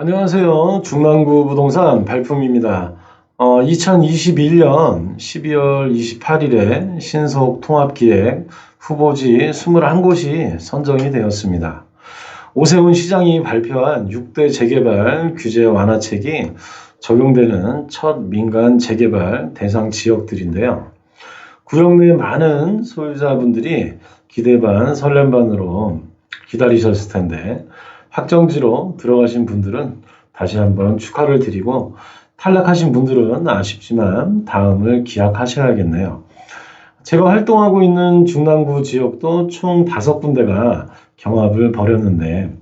안녕하세요. 중랑구 부동산 발품입니다. 어, 2021년 12월 28일에 신속 통합기획 후보지 21곳이 선정이 되었습니다. 오세훈 시장이 발표한 6대 재개발 규제 완화책이 적용되는 첫 민간 재개발 대상 지역들인데요. 구역 내 많은 소유자분들이 기대 반 설렘 반으로 기다리셨을 텐데 확정지로 들어가신 분들은 다시 한번 축하를 드리고 탈락하신 분들은 아쉽지만 다음을 기약하셔야겠네요. 제가 활동하고 있는 중남구 지역도 총 다섯 군데가 경합을 벌였는데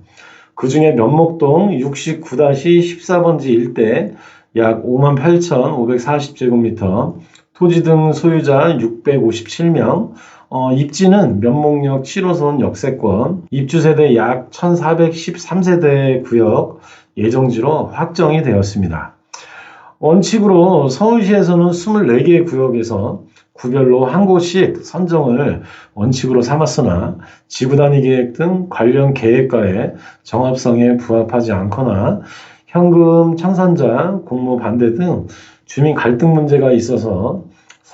그 중에 면목동 69-14번지 일대 약 58,540제곱미터 토지 등 소유자 657명, 어, 입지는 면목역 7호선 역세권, 입주 세대 약 1413세대 구역 예정지로 확정이 되었습니다. 원칙으로 서울시에서는 24개 구역에서 구별로 한 곳씩 선정을 원칙으로 삼았으나 지구단위 계획 등 관련 계획과의 정합성에 부합하지 않거나 현금 청산자, 공모 반대 등 주민 갈등 문제가 있어서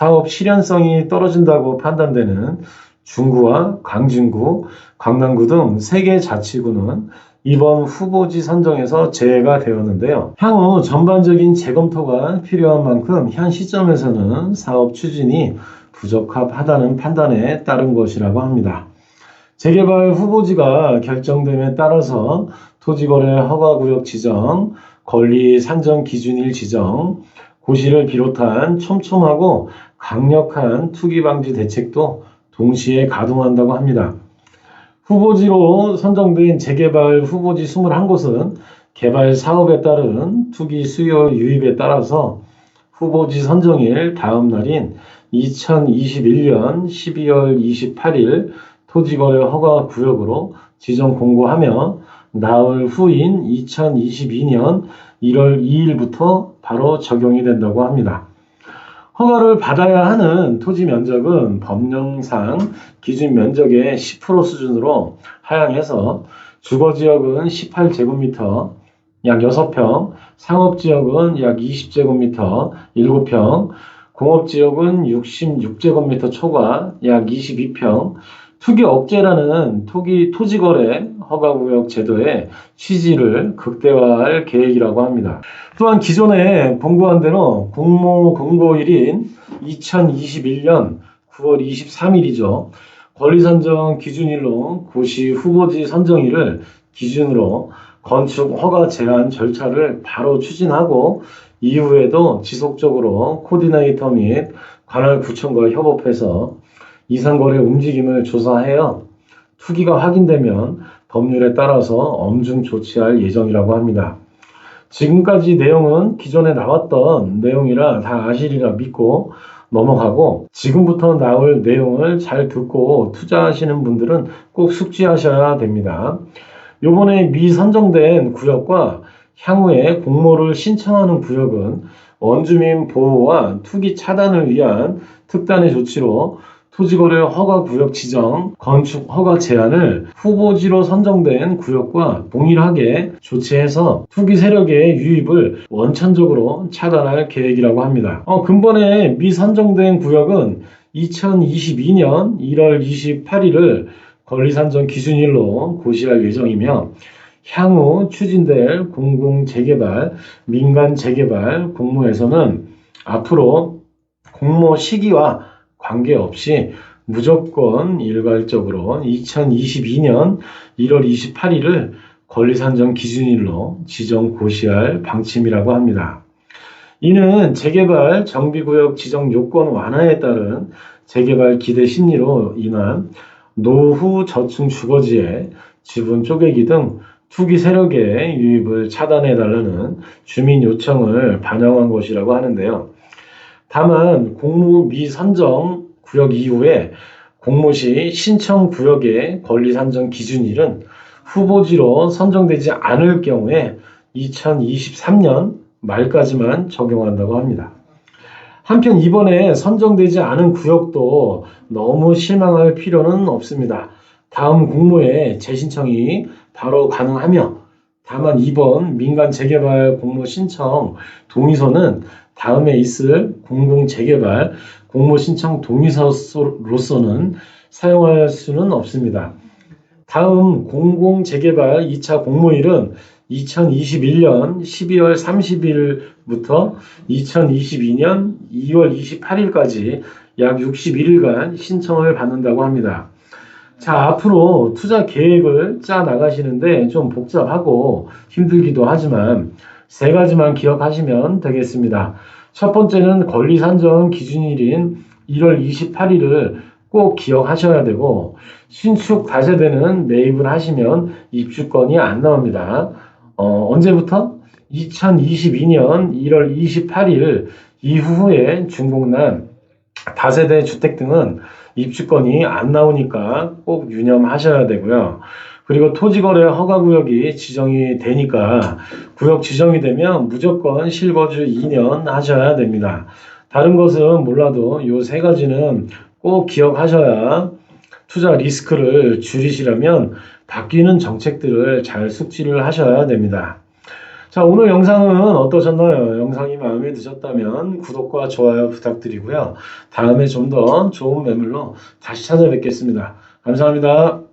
사업 실현성이 떨어진다고 판단되는 중구와 광진구, 강남구 등 3개 자치구는 이번 후보지 선정에서 제외가 되었는데요. 향후 전반적인 재검토가 필요한 만큼 현 시점에서는 사업 추진이 부적합하다는 판단에 따른 것이라고 합니다. 재개발 후보지가 결정됨에 따라서 토지거래 허가구역 지정, 권리 산정 기준일 지정, 고시를 비롯한 촘촘하고 강력한 투기 방지 대책도 동시에 가동한다고 합니다. 후보지로 선정된 재개발 후보지 21곳은 개발 사업에 따른 투기 수요 유입에 따라서 후보지 선정일 다음 날인 2021년 12월 28일 토지거래 허가 구역으로 지정 공고하며 나흘 후인 2022년 1월 2일부터 바로 적용이 된다고 합니다. 허가를 받아야 하는 토지 면적은 법령상 기준 면적의 10% 수준으로 하향해서 주거 지역은 18제곱미터 약 6평, 상업 지역은 약 20제곱미터 7평, 공업 지역은 66제곱미터 초과 약 22평, 투기 억제라는 토기, 토지거래 허가구역 제도의 취지를 극대화할 계획이라고 합니다. 또한 기존에 공고한 대로 공모 공고일인 2021년 9월 23일이죠. 권리선정 기준일로 고시 후보지 선정일을 기준으로 건축 허가 제한 절차를 바로 추진하고 이후에도 지속적으로 코디네이터 및 관할 구청과 협업해서 이상거래 움직임을 조사하여 투기가 확인되면 법률에 따라서 엄중 조치할 예정이라고 합니다. 지금까지 내용은 기존에 나왔던 내용이라 다 아시리라 믿고 넘어가고 지금부터 나올 내용을 잘 듣고 투자하시는 분들은 꼭 숙지하셔야 됩니다. 요번에 미선정된 구역과 향후에 공모를 신청하는 구역은 원주민 보호와 투기 차단을 위한 특단의 조치로 토지거래 허가 구역 지정, 건축 허가 제한을 후보지로 선정된 구역과 동일하게 조치해서 투기 세력의 유입을 원천적으로 차단할 계획이라고 합니다. 어, 근본에 미선정된 구역은 2022년 1월 28일을 권리산정 기준일로 고시할 예정이며 향후 추진될 공공 재개발, 민간 재개발 공모에서는 앞으로 공모 시기와 관계없이 무조건 일괄적으로 2022년 1월 28일을 권리산정 기준일로 지정 고시할 방침이라고 합니다. 이는 재개발 정비구역 지정 요건 완화에 따른 재개발 기대 심리로 인한 노후 저층 주거지의 지분 쪼개기 등 투기 세력의 유입을 차단해 달라는 주민 요청을 반영한 것이라고 하는데요. 다만 공모 미선정 구역 이후에 공모시 신청 구역의 권리 산정 기준일은 후보지로 선정되지 않을 경우에 2023년 말까지만 적용한다고 합니다. 한편 이번에 선정되지 않은 구역도 너무 실망할 필요는 없습니다. 다음 공모에 재신청이 바로 가능하며 다만 이번 민간 재개발 공모 신청 동의서는 다음에 있을 공공 재개발 공모 신청 동의서로서는 사용할 수는 없습니다. 다음 공공 재개발 2차 공모일은 2021년 12월 30일부터 2022년 2월 28일까지 약 61일간 신청을 받는다고 합니다. 자, 앞으로 투자 계획을 짜 나가시는데 좀 복잡하고 힘들기도 하지만 세 가지만 기억하시면 되겠습니다. 첫 번째는 권리 산정 기준일인 1월 28일을 꼭 기억하셔야 되고 신축 다세대는 매입을 하시면 입주권이 안 나옵니다. 어, 언제부터? 2022년 1월 28일 이후에 준공난 다세대 주택 등은 입주권이 안 나오니까 꼭 유념하셔야 되고요. 그리고 토지거래 허가구역이 지정이 되니까 구역 지정이 되면 무조건 실거주 2년 하셔야 됩니다. 다른 것은 몰라도 이세 가지는 꼭 기억하셔야 투자 리스크를 줄이시려면 바뀌는 정책들을 잘 숙지를 하셔야 됩니다. 자, 오늘 영상은 어떠셨나요? 영상이 마음에 드셨다면 구독과 좋아요 부탁드리고요. 다음에 좀 더 좋은 매물로 다시 찾아뵙겠습니다. 감사합니다.